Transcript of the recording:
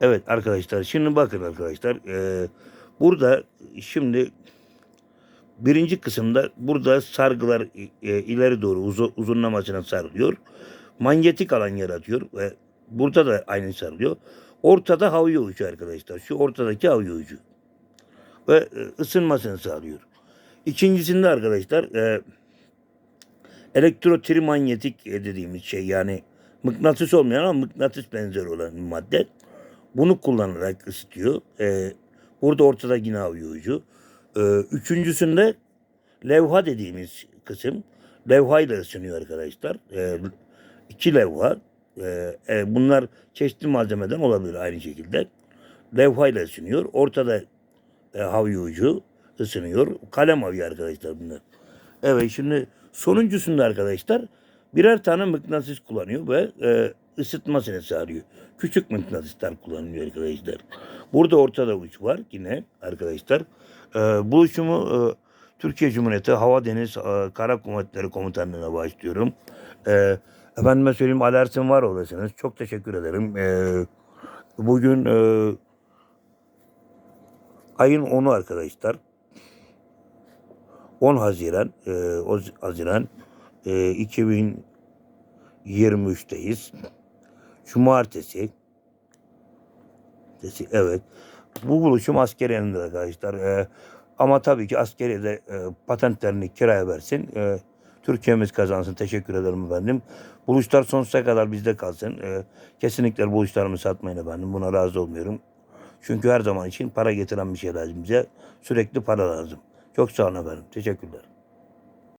Evet arkadaşlar şimdi bakın arkadaşlar e, burada şimdi birinci kısımda burada sargılar e, ileri doğru uzu, uzunlamasına sarılıyor. Manyetik alan yaratıyor ve burada da aynı sarılıyor. Ortada havaya ucu arkadaşlar. Şu ortadaki havaya ucu. Ve e, ısınmasını sağlıyor. İkincisinde arkadaşlar e, elektrotrimanyetik e, dediğimiz şey yani mıknatıs olmayan ama mıknatıs benzeri olan bir madde. Bunu kullanarak ısıtıyor. E, burada ortada yine havaya ucu. E, üçüncüsünde levha dediğimiz kısım levhayla ısınıyor arkadaşlar. E, iki levha. E, e, bunlar çeşitli malzemeden olabilir aynı şekilde. Levhayla ısınıyor. Ortada e, havaya ucu ısınıyor. Kalem havyu arkadaşlar bunlar. Evet şimdi sonuncusunda arkadaşlar birer tane mıknatıs kullanıyor ve e, ısıtmasını sağlıyor. Küçük mıknatıslar kullanılıyor arkadaşlar. Burada ortada uç var yine arkadaşlar. E, buluşumu e, Türkiye Cumhuriyeti Hava Deniz e, Kara Kuvvetleri Komutanlığı'na başlıyorum. E, efendime söyleyeyim alertim var olasınız. Çok teşekkür ederim. E, bugün e, ayın 10'u arkadaşlar. 10 Haziran, e, Haziran e, 2023'teyiz. Cumartesi. Evet. Bu buluşum askeriyenindir arkadaşlar. E, ama tabii ki askeriye de e, patentlerini kiraya versin. E, Türkiye'miz kazansın. Teşekkür ederim efendim. Buluşlar sonsuza kadar bizde kalsın. E, kesinlikle buluşlarımı satmayın efendim. Buna razı olmuyorum. Çünkü her zaman için para getiren bir şey lazım bize. Sürekli para lazım. Çok sağ olun efendim. Teşekkürler.